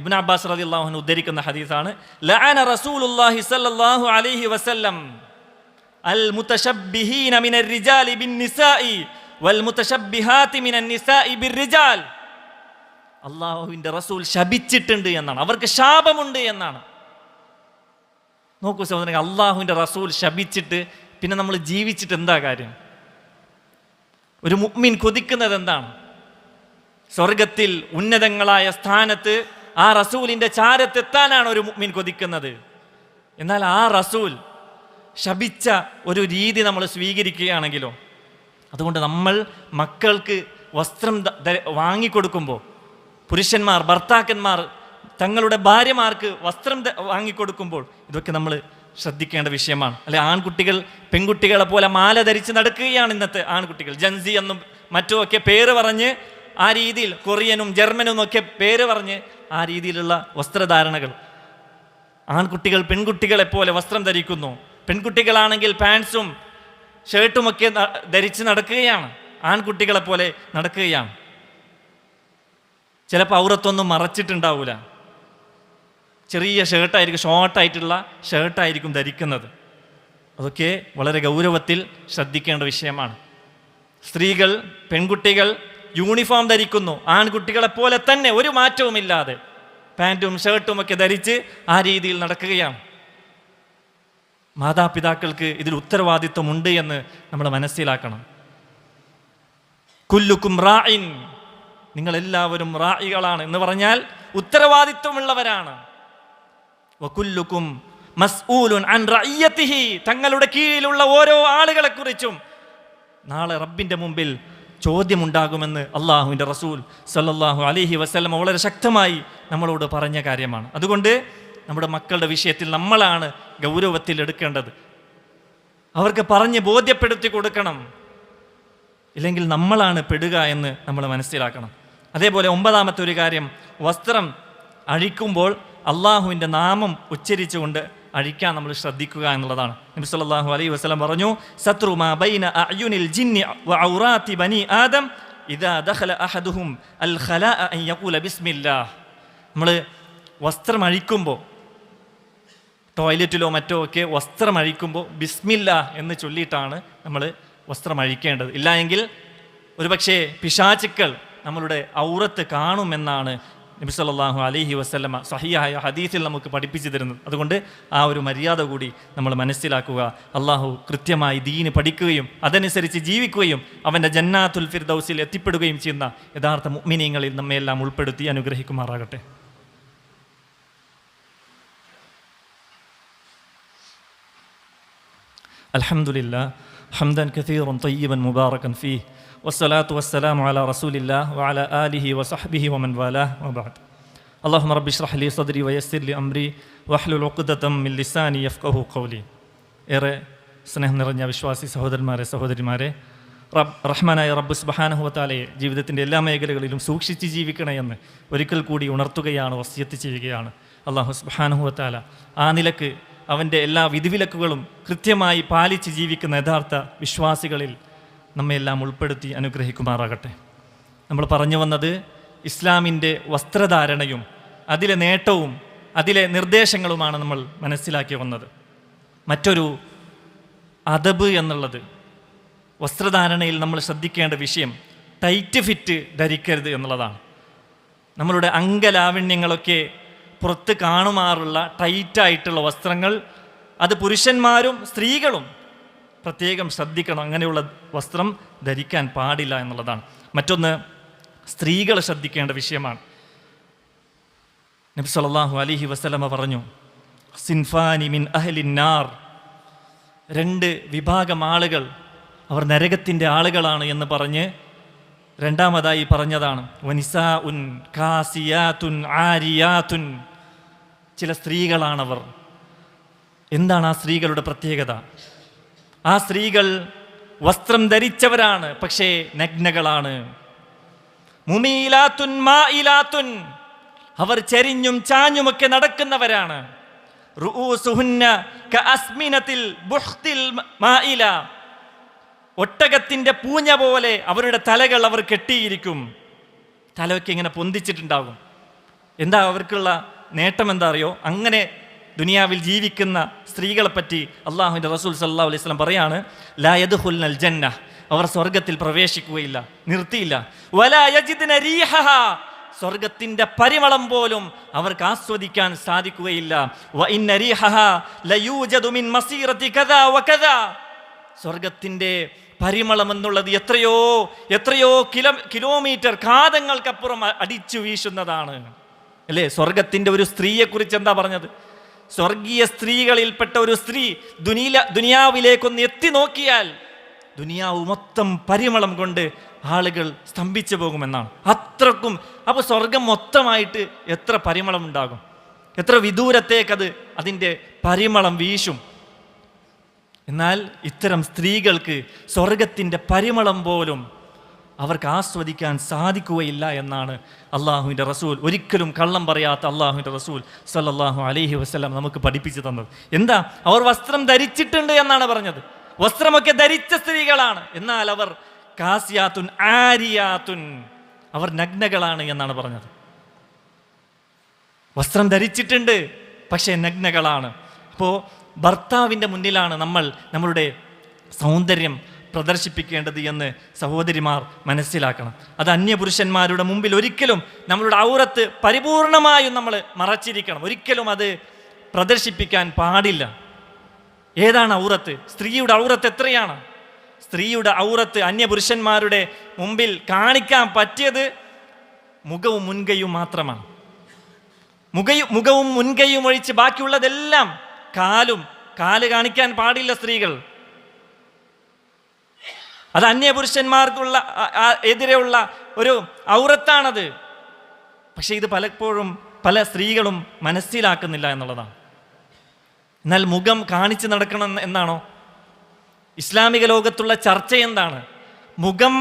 Speaker 1: ഇബ്നു അബ്ബാസ് റളിയല്ലാഹു അൻഹു ഉദ്ധരിക്കുന്ന ഹദീസാണ് ലഅന റസൂലുല്ലാഹി സല്ലല്ലാഹു അലൈഹി വസല്ലം അൽ മുതശബ്ബിഹീന മിനർ റിജാലി ബിൻ നിസാഇ വൽ മുതശബ്ബിഹാതി മിനൻ നിസാഇ ബിർ റിജാൽ. അള്ളാഹുവിന്റെ റസൂൽ ശപിച്ചിട്ടുണ്ട് എന്നാണ്. അവർക്ക് ശാപമുണ്ട് എന്നാണ്. നോക്കൂ സഹോദരൻ അള്ളാഹുവിന്റെ റസൂൽ ശപിച്ചിട്ട് പിന്നെ നമ്മൾ ജീവിച്ചിട്ട് എന്താ കാര്യം? ഒരു മുഗ്മിൻ കൊതിക്കുന്നത് എന്താണ്? സ്വർഗത്തിൽ ഉന്നതങ്ങളായ സ്ഥാനത്ത് ആ റസൂലിന്റെ ചാരത്തെത്താനാണ് ഒരു മുഗ്മിൻ കൊതിക്കുന്നത്. എന്നാൽ ആ റസൂൽ ശപിച്ച ഒരു രീതി നമ്മൾ സ്വീകരിക്കുകയാണെങ്കിലോ അതുകൊണ്ട് നമ്മൾ മക്കൾക്ക് വസ്ത്രം വാങ്ങിക്കൊടുക്കുമ്പോൾ പുരുഷന്മാർ ഭർത്താക്കന്മാർ തങ്ങളുടെ ഭാര്യമാർക്ക് വസ്ത്രം വാങ്ങിക്കൊടുക്കുമ്പോൾ ഇതൊക്കെ നമ്മൾ ശ്രദ്ധിക്കേണ്ട വിഷയമാണ്. അല്ലെ ആൺകുട്ടികൾ പെൺകുട്ടികളെ പോലെ മാല ധരിച്ച് നടക്കുകയാണ് ഇന്നത്തെ ആൺകുട്ടികൾ. ജൻസി എന്നും മറ്റുമൊക്കെ പേര് പറഞ്ഞ് ആ രീതിയിൽ കൊറിയനും ജർമ്മനും ഒക്കെ പേര് പറഞ്ഞ് ആ രീതിയിലുള്ള വസ്ത്രധാരണകൾ. ആൺകുട്ടികൾ പെൺകുട്ടികളെ പോലെ വസ്ത്രം ധരിക്കുന്നു. പെൺകുട്ടികളാണെങ്കിൽ പാൻസും ഷർട്ടുമൊക്കെ ധരിച്ച് നടക്കുകയാണ്. ആൺകുട്ടികളെ പോലെ നടക്കുകയാണ്. ചിലപ്പോൾ ഔറത്തൊന്നും മറച്ചിട്ടുണ്ടാവില്ല ചെറിയ ഷർട്ടായിരിക്കും ഷോർട്ടായിട്ടുള്ള ഷർട്ടായിരിക്കും ധരിക്കുന്നത്. അതൊക്കെ വളരെ ഗൗരവത്തിൽ ശ്രദ്ധിക്കേണ്ട വിഷയമാണ്. സ്ത്രീകൾ പെൺകുട്ടികൾ യൂണിഫോം ധരിക്കുന്നു. ആൺകുട്ടികളെ പോലെ തന്നെ ഒരു മാറ്റവുമില്ലാതെ പാന്റും ഷർട്ടും ഒക്കെ ധരിച്ച് ആ രീതിയിൽ നടക്കുകയാണ്. മാതാപിതാക്കൾക്ക് ഇതിൽ ഉത്തരവാദിത്വമുണ്ട് എന്ന് നമ്മൾ മനസ്സിലാക്കണം. കുല്ലുക്കും റായിൻ നിങ്ങളെല്ലാവരും റായികളാണ് എന്ന് പറഞ്ഞാൽ ഉത്തരവാദിത്വമുള്ളവരാണ്. മസ്ഊലുൻ അൻ തങ്ങളുടെ കീഴിലുള്ള ഓരോ ആളുകളെ കുറിച്ചും നാളെ റബ്ബിന്റെ മുമ്പിൽ ചോദ്യമുണ്ടാകുമെന്ന് അള്ളാഹുവിന്റെ റസൂൽ സല്ലാഹു അലിഹി വസല്ലം വളരെ ശക്തമായി നമ്മളോട് പറഞ്ഞ കാര്യമാണ്. അതുകൊണ്ട് നമ്മുടെ മക്കളുടെ വിഷയത്തിൽ നമ്മളാണ് ഗൗരവത്തിൽ എടുക്കേണ്ടത്. അവർക്ക് പറഞ്ഞ് ബോധ്യപ്പെടുത്തി കൊടുക്കണം. ഇല്ലെങ്കിൽ നമ്മളാണ് പെടുക എന്ന് നമ്മൾ മനസ്സിലാക്കണം. അതേപോലെ ഒമ്പതാമത്തെ ഒരു കാര്യം വസ്ത്രം അഴിക്കുമ്പോൾ അള്ളാഹുവിന്റെ നാമം ഉച്ചരിച്ചുകൊണ്ട് അഴിക്കാൻ നമ്മൾ ശ്രദ്ധിക്കുക എന്നുള്ളതാണ്. നബി സല്ലല്ലാഹു അലൈഹി വസല്ലം പറഞ്ഞു സത്രു മാ ബൈന ജിന്നി വ ബനി ആദം ഇദാ ദഖല അൽ നമ്മൾ വസ്ത്രം അഴിക്കുമ്പോൾ ടോയ്ലറ്റിലോ മറ്റോ ഒക്കെ വസ്ത്രം അഴിക്കുമ്പോൾ ബിസ്മില്ല എന്ന് ചൊല്ലിയിട്ടാണ് നമ്മൾ വസ്ത്രം അഴിക്കേണ്ടത്. ഇല്ല എങ്കിൽ ഒരുപക്ഷെ പിശാചുക്കൾ നമ്മളുടെ ഔറത്ത് കാണുമെന്നാണ് നബി സല്ലാഹു അലഹി വസ്ലമ സഹിയായ ഹദീസിൽ നമുക്ക് പഠിപ്പിച്ചു തരുന്നത് അതുകൊണ്ട് ആ ഒരു മര്യാദ കൂടി നമ്മൾ മനസ്സിലാക്കുക. അള്ളാഹു കൃത്യമായി ദീന് പഠിക്കുകയും അതനുസരിച്ച് ജീവിക്കുകയും അവന്റെ ജന്നാത്തുൽ ഫിർദൌസിൽ എത്തിപ്പെടുകയും ചെയ്യുന്ന യഥാർത്ഥ മുഗ്മിനീങ്ങളിൽ നമ്മയെല്ലാം ഉൾപ്പെടുത്തി അനുഗ്രഹിക്കുമാറാകട്ടെ. അലഹമുല്ല ഹംദൻ കസീറും തയ്യബൻ മുബാറക്കൻ ഫീ വസ്സലാത്തു വസ്സലാം അല റസൂലില്ല വാല ആലിഹി വസഹബിഹി വമൻ വാല വബാദ് അള്ളാഹു റബ്ബി ഷ്റഹ്ലി സദ്രി വയസ്സിർലി അംരി വഹ്ലുൽ ഒക്കുദത്തം മിൻ യഫ്കഹു കൗലി ഖൗലി ഏറെ സ്നേഹം നിറഞ്ഞ വിശ്വാസി സഹോദരന്മാരെ സഹോദരിമാരെ റബ് റഹ്മാനായ റബ്ബ് സുബഹാനഹുവത്താലയെ ജീവിതത്തിന്റെ എല്ലാ മേഖലകളിലും സൂക്ഷിച്ച് ജീവിക്കണമെന്ന് ഒരിക്കൽ കൂടി ഉണർത്തുകയാണ് വസ്യത്ത് ചെയ്യുകയാണ് അള്ളാഹു സുബഹാനഹുവത്താല ആ നിലയ്ക്ക് അവന്റെ എല്ലാ വിധിവിലക്കുകളും കൃത്യമായി പാലിച്ച് ജീവിക്കുന്ന യഥാർത്ഥ വിശ്വാസികളിൽ നമ്മയെല്ലാം ഉൾപ്പെടുത്തി അനുഗ്രഹിക്കുമാറാകട്ടെ. നമ്മൾ പറഞ്ഞു വന്നത് ഇസ്ലാമിന്റെ വസ്ത്രധാരണയും അതിലെ നേട്ടവും അതിലെ നിർദ്ദേശങ്ങളുമാണ് നമ്മൾ മനസ്സിലാക്കി വന്നത്. മറ്റൊരു അതബ് എന്നുള്ളത് വസ്ത്രധാരണയിൽ നമ്മൾ ശ്രദ്ധിക്കേണ്ട വിഷയം ടൈറ്റ് ഫിറ്റ് ധരിക്കരുത് എന്നുള്ളതാണ്. നമ്മളുടെ അംഗലാവണ്യങ്ങളൊക്കെ പുറത്ത് കാണുമാറുള്ള ടൈറ്റായിട്ടുള്ള വസ്ത്രങ്ങൾ അത് പുരുഷന്മാരും സ്ത്രീകളും പ്രത്യേകം ശ്രദ്ധിക്കണം. അങ്ങനെയുള്ള വസ്ത്രം ധരിക്കാൻ പാടില്ല എന്നുള്ളതാണ്. മറ്റൊന്ന് സ്ത്രീകൾ ശ്രദ്ധിക്കേണ്ട വിഷയമാണ്. നബി സല്ലാഹു അലൈഹി വസ്ലമ പറഞ്ഞു സിൻഫാനി മിൻ അഹ്ലിന്നാർ രണ്ട് വിഭാഗം ആളുകൾ അവർ നരകത്തിന്റെ ആളുകളാണ് എന്ന് പറഞ്ഞ് രണ്ടാമതായി പറഞ്ഞതാണ് വനിസാ ഉൻ കാസിയാത്തുൻ ആരിയാത്തുൻ. ചില സ്ത്രീകളാണവർ. എന്താണ് ആ സ്ത്രീകളുടെ പ്രത്യേകത? ആ സ്ത്രീകൾ വസ്ത്രം ധരിച്ചവരാണ് പക്ഷേ നഗ്നകളാണ്. മുമിയിലാത്തുൻ മാ ഇലാത്തുൻ അവർ ചെരിഞ്ഞും ചാഞ്ഞുമൊക്കെ നടക്കുന്നവരാണ്. ഒട്ടകത്തിന്റെ പൂഞ്ഞ പോലെ അവരുടെ തലകൾ അവർ കെട്ടിയിരിക്കും. തലയൊക്കെ ഇങ്ങനെ പൊന്തിച്ചിട്ടുണ്ടാകും. എന്താ അവർക്കുള്ള നേട്ടം എന്താ അറിയോ? അങ്ങനെ ദുനിയാവിൽ ജീവിക്കുന്ന സ്ത്രീകളെ പറ്റി അള്ളാഹുവിന്റെ റസൂൽ സല്ലാ അലൈഹി സ്വലം പറയാണ് നൽ ജന്ന. അവർ സ്വർഗത്തിൽ പ്രവേശിക്കുകയില്ല നിർത്തിയില്ല. സ്വർഗത്തിന്റെ പരിമളം പോലും അവർക്ക് ആസ്വദിക്കാൻ സാധിക്കുകയില്ല. സ്വർഗത്തിന്റെ പരിമളം എന്നുള്ളത് എത്രയോ എത്രയോ കിലോ കിലോമീറ്റർ കാതങ്ങൾക്കപ്പുറം അടിച്ചു വീശുന്നതാണ്. അല്ലേ? സ്വർഗത്തിന്റെ ഒരു സ്ത്രീയെക്കുറിച്ച് എന്താ പറഞ്ഞത്? സ്വർഗീയ സ്ത്രീകളിൽപ്പെട്ട ഒരു സ്ത്രീ ദുനീല ദുനിയാവിലേക്കൊന്ന് എത്തി നോക്കിയാൽ ദുനിയാവ് മൊത്തം പരിമളം കൊണ്ട് ആളുകൾ സ്തംഭിച്ചു പോകുമെന്നാണ്. അത്രക്കും അപ്പോൾ സ്വർഗം മൊത്തമായിട്ട് എത്ര പരിമളം ഉണ്ടാകും? എത്ര വിദൂരത്തേക്കത് അതിന്റെ പരിമളം വീശും? എന്നാൽ ഇത്തരം സ്ത്രീകൾക്ക് സ്വർഗത്തിന്റെ പരിമളം പോലും അവർക്ക് ആസ്വദിക്കാൻ സാധിക്കുകയില്ല എന്നാണ് അള്ളാഹുവിന്റെ റസൂൽ. ഒരിക്കലും കള്ളം പറയാത്ത അള്ളാഹുവിന്റെ റസൂൽ സല്ലല്ലാഹു അലഹി വസ്ലം നമുക്ക് പഠിപ്പിച്ചു തന്നത്. എന്താ? അവർ വസ്ത്രം ധരിച്ചിട്ടുണ്ട് എന്നാണ് പറഞ്ഞത്. വസ്ത്രമൊക്കെ ധരിച്ച സ്ത്രീകളാണ്. എന്നാൽ അവർ കാസിയാത്തുൻ ആരിയാത്തുൻ. അവർ നഗ്നകളാണ് എന്നാണ് പറഞ്ഞത്. വസ്ത്രം ധരിച്ചിട്ടുണ്ട് പക്ഷേ നഗ്നകളാണ്. അപ്പോൾ ഭർത്താവിന്റെ മുന്നിലാണ് നമ്മൾ നമ്മളുടെ സൗന്ദര്യം പ്രദർശിപ്പിക്കേണ്ടത് എന്ന് സഹോദരിമാർ മനസ്സിലാക്കണം. അത് അന്യപുരുഷന്മാരുടെ മുമ്പിൽ ഒരിക്കലും നമ്മളുടെ ഔറത്ത് പരിപൂർണമായും നമ്മൾ മറച്ചിരിക്കണം. ഒരിക്കലും അത് പ്രദർശിപ്പിക്കാൻ പാടില്ല. ഏതാണ് ഔറത്ത്? സ്ത്രീയുടെ ഔറത്ത് എത്രയാണ്? സ്ത്രീയുടെ ഔറത്ത് അന്യപുരുഷന്മാരുടെ മുമ്പിൽ കാണിക്കാൻ പറ്റിയത് മുഖവും മുൻകൈയും മാത്രമാണ്. മുഖയും മുഖവും മുൻകൈയും ഒഴിച്ച് ബാക്കിയുള്ളതെല്ലാം കാലും കാൽ കാണിക്കാൻ പാടില്ല സ്ത്രീകൾ. അത് അന്യപുരുഷന്മാർക്കുള്ള എതിരെയുള്ള ഒരു ഔറത്താണത്. പക്ഷേ ഇത് പലപ്പോഴും പല സ്ത്രീകളും മനസ്സിലാക്കുന്നില്ല എന്നുള്ളതാണ്. എന്നാൽ മുഖം കാണിച്ചു നടക്കണം എന്നാണോ? ഇസ്ലാമിക ലോകത്തുള്ള ചർച്ച എന്താണ്? മുഖം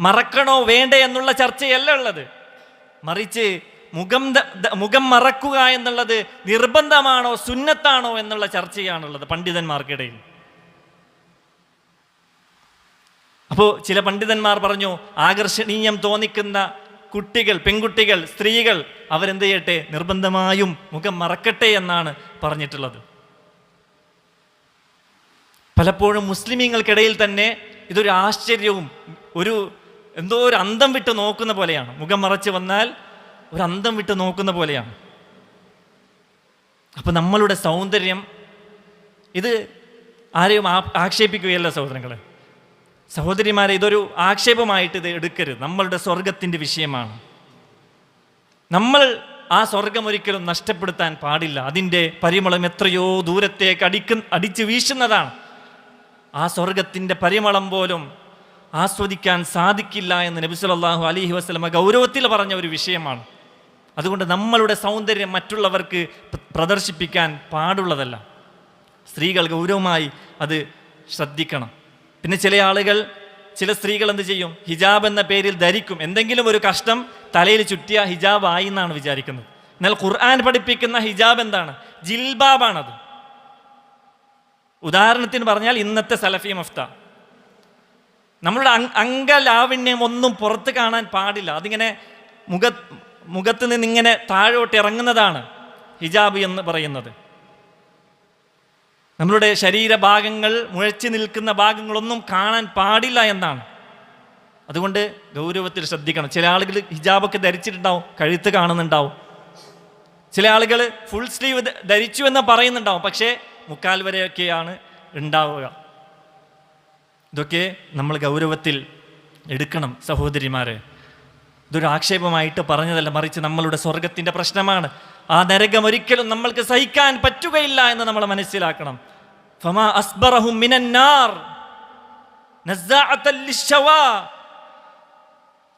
Speaker 1: മറക്കണോ വേണ്ടേ എന്നുള്ള ചർച്ചയല്ല ഉള്ളത്. മറിച്ച് മുഖം മുഖം മറക്കുക എന്നുള്ളത് നിർബന്ധമാണോ സുന്നത്താണോ എന്നുള്ള ചർച്ചയാണുള്ളത് പണ്ഡിതന്മാർക്കിടയിൽ. അപ്പോൾ ചില പണ്ഡിതന്മാർ പറഞ്ഞു ആകർഷണീയം തോന്നിക്കുന്ന കുട്ടികൾ പെൺകുട്ടികൾ സ്ത്രീകൾ അവരെന്ത് ചെയ്യട്ടെ? നിർബന്ധമായും മുഖം മറക്കട്ടെ എന്നാണ് പറഞ്ഞിട്ടുള്ളത്. പലപ്പോഴും മുസ്ലിമീങ്ങൾക്കിടയിൽ തന്നെ ഇതൊരു ആശ്ചര്യവും ഒരു എന്തോ ഒരു അന്തം വിട്ട് നോക്കുന്ന പോലെയാണ്. മുഖം മറച്ച് വന്നാൽ ഒരു അന്തം വിട്ട് നോക്കുന്ന പോലെയാണ്. അപ്പം നമ്മളുടെ സൗന്ദര്യം ഇത് ആരെയും ആക്ഷേപിക്കുകയല്ല സഹോദരങ്ങളെ. സഹോദരിമാരെ ഇതൊരു ആക്ഷേപമായിട്ട് ഇത് എടുക്കരുത്. നമ്മളുടെ സ്വർഗത്തിന്റെ വിഷയമാണ്. നമ്മൾ ആ സ്വർഗം ഒരിക്കലും നഷ്ടപ്പെടുത്താൻ പാടില്ല. അതിന്റെ പരിമളം എത്രയോ ദൂരത്തേക്ക് അടിക്ക അടിച്ചു വീശുന്നതാണ്. ആ സ്വർഗത്തിന്റെ പരിമളം പോലും ആസ്വദിക്കാൻ സാധിക്കില്ല എന്ന് നബി സല്ലല്ലാഹു അലൈഹി വസല്ലമ ഗൗരവത്തിൽ പറഞ്ഞ ഒരു വിഷയമാണ്. അതുകൊണ്ട് നമ്മളുടെ സൗന്ദര്യം മറ്റുള്ളവർക്ക് പ്രദർശിപ്പിക്കാൻ പാടുള്ളതല്ല. സ്ത്രീകൾ ഗൗരവമായി അത് ശ്രദ്ധിക്കണം. പിന്നെ ചില ആളുകൾ ചില സ്ത്രീകൾ എന്ത് ചെയ്യും? ഹിജാബ് എന്ന പേരിൽ ധരിക്കും. എന്തെങ്കിലും ഒരു കഷ്ടം തലയിൽ ചുറ്റിയ ഹിജാബ് ആയി എന്നാണ് വിചാരിക്കുന്നത്. എന്നാൽ ഖുർആൻ പഠിപ്പിക്കുന്ന ഹിജാബ് എന്താണ്? ജിൽബാബാണത്. ഉദാഹരണത്തിന് പറഞ്ഞാൽ ഇന്നത്തെ സലഫി മഫ്ത. നമ്മളുടെ അംഗലാവിണ്യം ഒന്നും പുറത്ത് കാണാൻ പാടില്ല. അതിങ്ങനെ മുഖ മുഖത്ത് നിന്ന് ഇങ്ങനെ താഴോട്ട് ഇറങ്ങുന്നതാണ് ഹിജാബ് എന്ന് പറയുന്നത്. നമ്മളുടെ ശരീരഭാഗങ്ങൾ മുഴച്ചു നിൽക്കുന്ന ഭാഗങ്ങളൊന്നും കാണാൻ പാടില്ല എന്നാണ്. അതുകൊണ്ട് ഗൗരവത്തിൽ ശ്രദ്ധിക്കണം. ചില ആളുകൾ ഹിജാബൊക്കെ ധരിച്ചിട്ടുണ്ടാവും കഴുത്ത് കാണുന്നുണ്ടാവും. ചില ആളുകൾ ഫുൾ സ്ലീവ് ധരിച്ചു എന്ന് പറയുന്നുണ്ടാവും പക്ഷേ മുക്കാൽ വരെയൊക്കെയാണ് ഉണ്ടാവുക. ഇതൊക്കെ നമ്മൾ ഗൗരവത്തിൽ എടുക്കണം സഹോദരിമാരെ. ഇതൊരു ആക്ഷേപമായിട്ട് പറഞ്ഞതല്ല മറിച്ച് നമ്മളുടെ സ്വർഗത്തിന്റെ പ്രശ്നമാണ്. ആ നരകം ഒരിക്കലും നമ്മൾക്ക് സഹിക്കാൻ പറ്റുകയില്ല എന്ന് നമ്മൾ മനസ്സിലാക്കണം. ഫമാ അസ്ബറഹും മിനന്നാർ.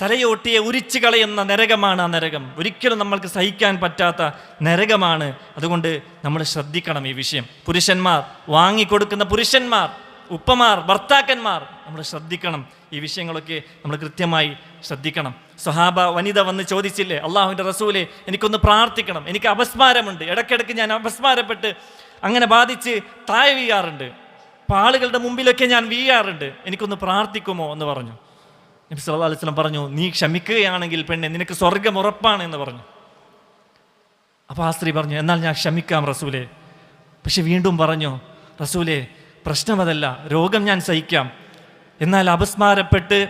Speaker 1: തലയോട്ടിയെ ഉരിച്ചു കളയുന്ന നരകമാണ് ആ നരകം. ഒരിക്കലും നമ്മൾക്ക് സഹിക്കാൻ പറ്റാത്ത നരകമാണ്. അതുകൊണ്ട് നമ്മൾ ശ്രദ്ധിക്കണം ഈ വിഷയം. പുരുഷന്മാർ വാങ്ങിക്കൊടുക്കുന്ന പുരുഷന്മാർ. ഉപ്പമാർ ഭർത്താക്കന്മാർ നമ്മൾ ശ്രദ്ധിക്കണം. ഈ വിഷയങ്ങളൊക്കെ നമ്മൾ കൃത്യമായി ശ്രദ്ധിക്കണം. സ്വഹാബ വനിത വന്ന് ചോദിച്ചില്ലേ അള്ളാഹുവിന്റെ റസൂലെ എനിക്കൊന്ന് പ്രാർത്ഥിക്കണം. എനിക്ക് അപസ്മാരമുണ്ട്. ഇടയ്ക്കിടയ്ക്ക് ഞാൻ അപസ്മാരപ്പെട്ട് അങ്ങനെ ബാധിച്ച് താഴെ വീഴാറുണ്ട്. അപ്പോൾ ആളുകളുടെ മുമ്പിലൊക്കെ ഞാൻ വീഴാറുണ്ട്. എനിക്കൊന്ന് പ്രാർത്ഥിക്കുമോ? എന്ന് പറഞ്ഞു. നബി സല്ലാ അലിസ്ലം പറഞ്ഞു നീ ക്ഷമിക്കുകയാണെങ്കിൽ പെണ്ണെ നിനക്ക് സ്വർഗം ഉറപ്പാണ് എന്ന് പറഞ്ഞു. അപ്പോൾ ആ സ്ത്രീ പറഞ്ഞു എന്നാൽ ഞാൻ ക്ഷമിക്കാം റസൂലെ. പക്ഷെ വീണ്ടും പറഞ്ഞു റസൂലെ പ്രശ്നമതല്ല. രോഗം ഞാൻ സഹിക്കാം. എന്നാൽ അപസ്മാരപ്പെട്ട്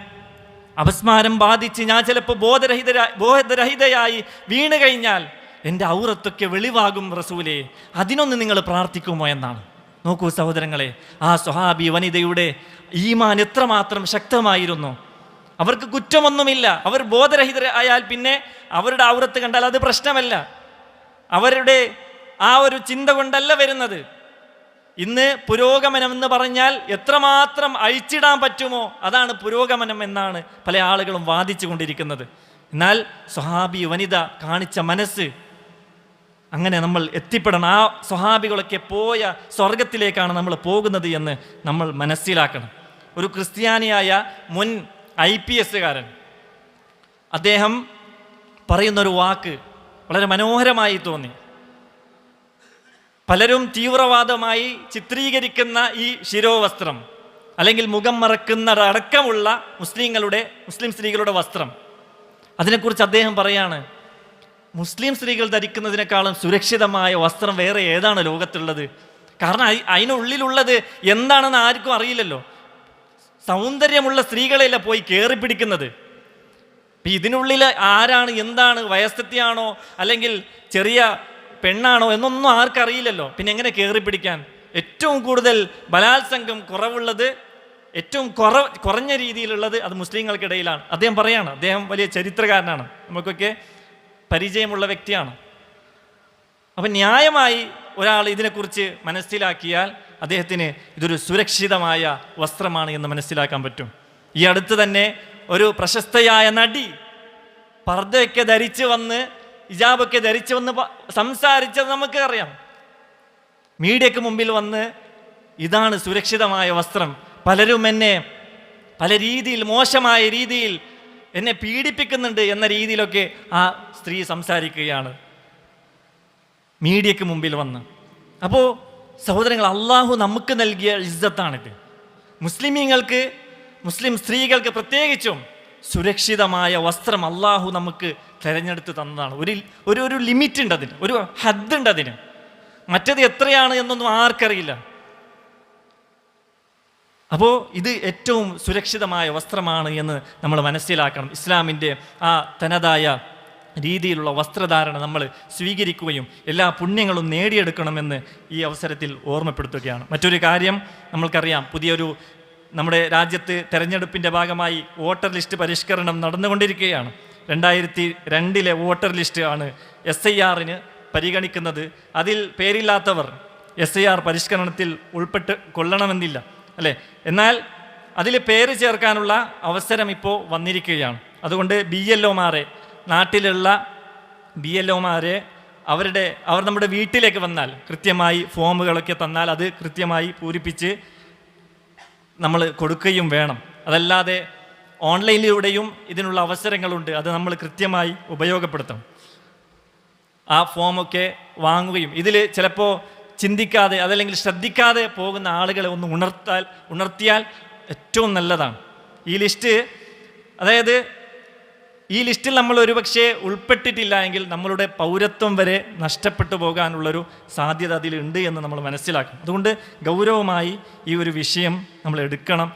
Speaker 1: അപസ്മാരം ബാധിച്ച് ഞാൻ ചിലപ്പോൾ ബോധരഹിതരാ ബോധരഹിതയായി വീണ് കഴിഞ്ഞാൽ എന്റെ ഔറത്തൊക്കെ വെളിവാകും റസൂലെ. അതിനൊന്ന് നിങ്ങൾ പ്രാർത്ഥിക്കുമോ എന്നാണ്. നോക്കൂ സഹോദരങ്ങളെ ആ സ്വഹാബി വനിതയുടെ ഈമാൻ എത്രമാത്രം ശക്തമായിരുന്നു. അവർക്ക് കുറ്റമൊന്നുമില്ല. അവർ ബോധരഹിതരായാൽ പിന്നെ അവരുടെ ഔറത്ത് കണ്ടാൽ അത് പ്രശ്നമല്ല. അവരുടെ ആ ഒരു ചിന്ത കൊണ്ടല്ല വരുന്നത്. ഇന്ന് പുരോഗമനം എന്ന് പറഞ്ഞാൽ എത്രമാത്രം അഴിച്ചിടാൻ പറ്റുമോ അതാണ് പുരോഗമനം എന്നാണ് പല ആളുകളും വാദിച്ചു കൊണ്ടിരിക്കുന്നത് എന്നാൽ സ്വഹാബി വനിത കാണിച്ച മനസ്സ് അങ്ങനെ നമ്മൾ എത്തിപ്പെടണം. ആ സ്വഹാബികളൊക്കെ പോയ സ്വർഗത്തിലേക്കാണ് നമ്മൾ പോകുന്നത് എന്ന് നമ്മൾ മനസ്സിലാക്കണം. ഒരു ക്രിസ്ത്യാനിയായ മുൻ ഐ പി എസ്സുകാരൻ അദ്ദേഹം പറയുന്നൊരു വാക്ക് വളരെ മനോഹരമായി തോന്നി. പലരും തീവ്രവാദമായി ചിത്രീകരിക്കുന്ന ഈ ശിരോവസ്ത്രം അല്ലെങ്കിൽ മുഖം മറക്കുന്ന അടക്കമുള്ള മുസ്ലിങ്ങളുടെ മുസ്ലിം സ്ത്രീകളുടെ വസ്ത്രം. അതിനെക്കുറിച്ച് അദ്ദേഹം പറയാണ് മുസ്ലിം സ്ത്രീകൾ ധരിക്കുന്നതിനേക്കാളും സുരക്ഷിതമായ വസ്ത്രം വേറെ ഏതാണ് ലോകത്തുള്ളത്? കാരണം അതിനുള്ളിലുള്ളത് എന്താണെന്ന് ആർക്കും അറിയില്ലല്ലോ. സൗന്ദര്യമുള്ള സ്ത്രീകളെയല്ല പോയി കയറി പിടിക്കുന്നത്. ഇതിനുള്ളിൽ ആരാണ് എന്താണ് വയസ്സത്തെയാണോ അല്ലെങ്കിൽ ചെറിയ പെണ്ണാണോ എന്നൊന്നും ആർക്കറിയില്ലല്ലോ. പിന്നെ എങ്ങനെ കയറി പിടിക്കാൻ? ഏറ്റവും കൂടുതൽ ബലാത്സംഗം കുറവുള്ളത് ഏറ്റവും കുറ കുറഞ്ഞ രീതിയിലുള്ളത് അത് മുസ്ലിങ്ങൾക്കിടയിലാണ്. അദ്ദേഹം പറയാണ് അദ്ദേഹം വലിയ ചരിത്രകാരനാണ്. നമുക്കൊക്കെ പരിചയമുള്ള വ്യക്തിയാണ്. അപ്പം ന്യായമായി ഒരാൾ ഇതിനെക്കുറിച്ച് മനസ്സിലാക്കിയാൽ അദ്ദേഹത്തിന് ഇതൊരു സുരക്ഷിതമായ വസ്ത്രമാണ് എന്ന് മനസ്സിലാക്കാൻ പറ്റും. ഈ അടുത്ത് തന്നെ ഒരു പ്രശസ്തയായ നടി പർദ്ദയൊക്കെ ധരിച്ച് വന്ന് ഇജാബൊക്കെ ധരിച്ചു വന്ന് സംസാരിച്ചത് നമുക്ക് അറിയാം. മീഡിയക്ക് മുമ്പിൽ വന്ന് ഇതാണ് സുരക്ഷിതമായ വസ്ത്രം. പലരും എന്നെ പല രീതിയിൽ മോശമായ രീതിയിൽ എന്നെ പീഡിപ്പിക്കുന്നുണ്ട് എന്ന രീതിയിലൊക്കെ ആ സ്ത്രീ സംസാരിക്കുകയാണ്. മീഡിയക്ക് മുമ്പിൽ വന്ന്. അപ്പോൾ സഹോദരങ്ങൾ അള്ളാഹു നമുക്ക് നൽകിയ ഇജ്ജത്താണിത് മുസ്ലിമീങ്ങൾക്ക് മുസ്ലിം സ്ത്രീകൾക്ക് പ്രത്യേകിച്ചും സുരക്ഷിതമായ വസ്ത്രം അള്ളാഹു നമുക്ക് തിരഞ്ഞെടുത്ത് തന്നതാണ്. ഒരു ഒരു ഒരു ലിമിറ്റ് ഉണ്ട് അതിന് ഒരു ഹദ് ഉണ്ട് അതിന് മറ്റത് എത്രയാണ് എന്നൊന്നും ആർക്കറിയില്ല. അപ്പോൾ ഇത് ഏറ്റവും സുരക്ഷിതമായ വസ്ത്രമാണ് എന്ന് നമ്മൾ മനസ്സിലാക്കണം. ഇസ്ലാമിന്റെ ആ തനതായ രീതിയിലുള്ള വസ്ത്രധാരണ നമ്മൾ സ്വീകരിക്കുകയും എല്ലാ പുണ്യങ്ങളും നേടിയെടുക്കണമെന്ന് ഈ അവസരത്തിൽ ഓർമ്മപ്പെടുത്തുകയാണ്. മറ്റൊരു കാര്യം നമ്മൾക്കറിയാം പുതിയൊരു നമ്മുടെ രാജ്യത്ത് തെരഞ്ഞെടുപ്പിന്റെ ഭാഗമായി വോട്ടർ ലിസ്റ്റ് പരിഷ്കരണം നടന്നുകൊണ്ടിരിക്കുകയാണ്. രണ്ടായിരത്തി രണ്ടിലെ വോട്ടർ ലിസ്റ്റ് ആണ് എസ് ഐ ആറിന് പരിഗണിക്കുന്നത്. അതിൽ പേരില്ലാത്തവർ എസ് ഐ ആർ പരിഷ്കരണത്തിൽ ഉൾപ്പെട്ട് കൊള്ളണമെന്നില്ല അല്ലേ? എന്നാൽ അതിൽ പേര് ചേർക്കാനുള്ള അവസരം ഇപ്പോൾ വന്നിരിക്കുകയാണ്. അതുകൊണ്ട് ബി എൽ ഒമാരെ നാട്ടിലുള്ള ബി എൽ ഒമാരെ അവരുടെ അവർ നമ്മുടെ വീട്ടിലേക്ക് വന്നാൽ കൃത്യമായി ഫോമുകളൊക്കെ തന്നാൽ അത് കൃത്യമായി പൂരിപ്പിച്ച് നമ്മൾ കൊടുക്കുകയും വേണം. അതല്ലാതെ ഓൺലൈനിലൂടെയും ഇതിനുള്ള അവസരങ്ങളുണ്ട്. അത് നമ്മൾ കൃത്യമായി ഉപയോഗപ്പെടുത്തണം. ആ ഫോമൊക്കെ വാങ്ങുകയും ഇതിൽ ചിലപ്പോൾ ചിന്തിക്കാതെ അതല്ലെങ്കിൽ ശ്രദ്ധിക്കാതെ പോകുന്ന ആളുകളെ ഒന്ന് ഉണർത്താൽ ഉണർത്തിയാൽ ഏറ്റവും നല്ലതാണ്. ഈ ലിസ്റ്റ് അതായത് ഈ ലിസ്റ്റിൽ നമ്മൾ ഒരുപക്ഷെ ഉൾപ്പെട്ടിട്ടില്ല എങ്കിൽ നമ്മളുടെ പൗരത്വം വരെ നഷ്ടപ്പെട്ടു പോകാനുള്ളൊരു സാധ്യത അതിലുണ്ട് എന്ന് നമ്മൾ മനസ്സിലാക്കും. അതുകൊണ്ട് ഗൗരവമായി ഈ ഒരു വിഷയം നമ്മൾ എടുക്കണം.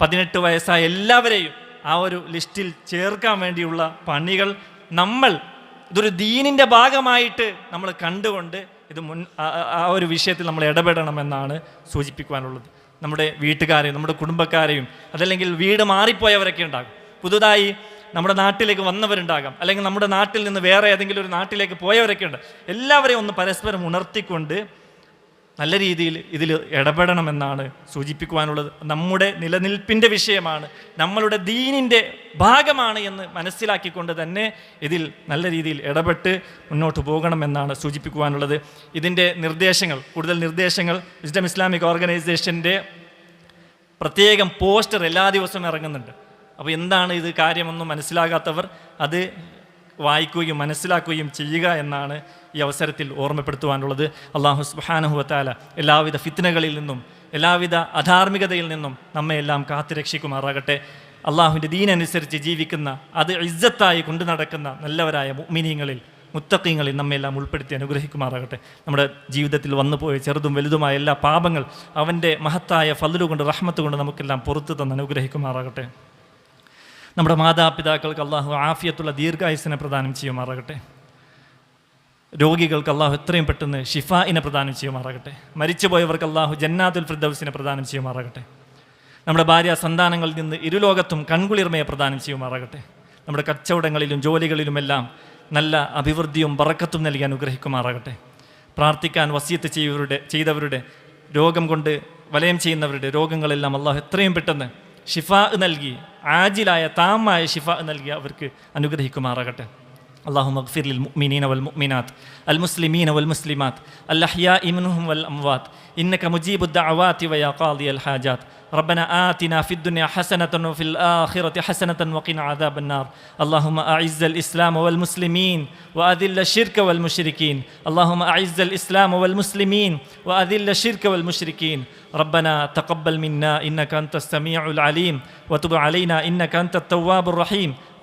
Speaker 1: പതിനെട്ട് വയസ്സായ എല്ലാവരെയും ആ ഒരു ലിസ്റ്റിൽ ചേർക്കാൻ വേണ്ടിയുള്ള പണികൾ നമ്മൾ ഇതൊരു ദീനിന്റെ ഭാഗമായിട്ട് നമ്മൾ കണ്ടുകൊണ്ട് ഇത് മുൻ ആ- ഒരു വിഷയത്തിൽ നമ്മൾ ഇടപെടണമെന്നാണ് സൂചിപ്പിക്കുവാനുള്ളത്. നമ്മുടെ വീട്ടുകാരെയും നമ്മുടെ കുടുംബക്കാരെയും അതല്ലെങ്കിൽ വീട് മാറിപ്പോയവരൊക്കെ ഉണ്ടാകും. പുതുതായി നമ്മുടെ നാട്ടിലേക്ക് വന്നവരുണ്ടാകാം. അല്ലെങ്കിൽ നമ്മുടെ നാട്ടിൽ നിന്ന് വേറെ ഏതെങ്കിലും ഒരു നാട്ടിലേക്ക് പോയവരൊക്കെ ഉണ്ട്. എല്ലാവരെയും ഒന്ന് പരസ്പരം ഉണർത്തിക്കൊണ്ട് നല്ല രീതിയിൽ ഇതിൽ ഇടപെടണമെന്നാണ് സൂചിപ്പിക്കുവാനുള്ളത്. നമ്മുടെ നിലനിൽപ്പിന്റെ വിഷയമാണ്. നമ്മളുടെ ദീനിന്റെ ഭാഗമാണ് എന്ന് മനസ്സിലാക്കിക്കൊണ്ട് തന്നെ ഇതിൽ നല്ല രീതിയിൽ ഇടപെട്ട് മുന്നോട്ട് പോകണമെന്നാണ് സൂചിപ്പിക്കുവാനുള്ളത്. ഇതിന്റെ നിർദ്ദേശങ്ങൾ കൂടുതൽ നിർദ്ദേശങ്ങൾ വിസ്ഡം ഇസ്ലാമിക് ഓർഗനൈസേഷന്റെ പ്രത്യേകം പോസ്റ്റർ എല്ലാ ദിവസവും ഇറങ്ങുന്നുണ്ട്. അപ്പോൾ എന്താണ് ഇത് കാര്യമൊന്നും മനസ്സിലാകാത്തവർ അത് വായിക്കുകയും മനസ്സിലാക്കുകയും ചെയ്യുക എന്നാണ് ഈ അവസരത്തിൽ ഓർമ്മപ്പെടുത്തുവാനുള്ളത്. അള്ളാഹു സുബാനുഹുവത്താല എല്ലാവിധ ഫിത്നകളിൽ നിന്നും എല്ലാവിധ അധാർമികതയിൽ നിന്നും നമ്മെ എല്ലാം കാത്തുരക്ഷിക്കുമാറാകട്ടെ അള്ളാഹുവിന്റെ ദീനനുസരിച്ച് ജീവിക്കുന്ന അത് ഇജ്ജത്തായി കൊണ്ടു നടക്കുന്ന നല്ലവരായ മിനിയങ്ങളിൽ മുത്തക്കിങ്ങളിൽ നമ്മെല്ലാം ഉൾപ്പെടുത്തി അനുഗ്രഹിക്കുമാറാകട്ടെ. നമ്മുടെ ജീവിതത്തിൽ വന്നുപോയ ചെറുതും വലുതുമായ എല്ലാ പാപങ്ങൾ അവന്റെ മഹത്തായ ഫലു കൊണ്ട് റഹ്മത്ത് കൊണ്ട് നമുക്കെല്ലാം പുറത്തു തന്ന് അനുഗ്രഹിക്കുമാറാകട്ടെ. നമ്മുടെ മാതാപിതാക്കൾക്ക് അള്ളാഹു ആഫിയത്തുള്ള ദീർഘായുസിനെ പ്രദാനം ചെയ്യുമാറാകട്ടെ. രോഗികൾക്ക് അള്ളാഹു എത്രയും പെട്ടെന്ന് ഷിഫായിനെ പ്രദാനം ചെയ്യുമാറാകട്ടെ. മരിച്ചുപോയവർക്ക് അള്ളാഹു ജന്നാത്തുൽ ഫിർദൌസിനെ പ്രദാനം ചെയ്യുമാറാകട്ടെ. നമ്മുടെ ഭാര്യ സന്താനങ്ങളിൽ നിന്ന് ഇരുലോകത്തും കൺകുളിർമയെ പ്രദാനം ചെയ്യുമാറാകട്ടെ. നമ്മുടെ കച്ചവടങ്ങളിലും ജോലികളിലുമെല്ലാം നല്ല അഭിവൃദ്ധിയും ബറക്കത്തും നൽകി അനുഗ്രഹിക്കുമാറാകട്ടെ. പ്രാർത്ഥിക്കാൻ വസീത്ത് ചെയ്യവരുടെ ചെയ്തവരുടെ രോഗം കൊണ്ട് വലയം ചെയ്യുന്നവരുടെ രോഗങ്ങളെല്ലാം അള്ളാഹു എത്രയും പെട്ടെന്ന് ഷിഫാ നൽകി ആജിലായ താമായ ഷിഫ നൽകി അവർക്ക് അനുഗ്രഹിക്കുമാറാകട്ടെ. اللهم اغفر للمؤمنين والمؤمنات المسلمين والمسلمات الأحياء منهم والأموات. إنك مجيب الدعوات ويا قاضي الحاجات. ربنا آتنا في الدنيا حسنة وفي الآخرة حسنة وقنا عذاب النار. اللهم أعز الإسلام والمسلمين وأذل الشرك والمشركين. اللهم أعز الإسلام والمسلمين وأذل الشرك والمشركين. ربنا تقبل منا إنك أنت السميع العليم. وتب علينا إنك أنت التواب الرحيم.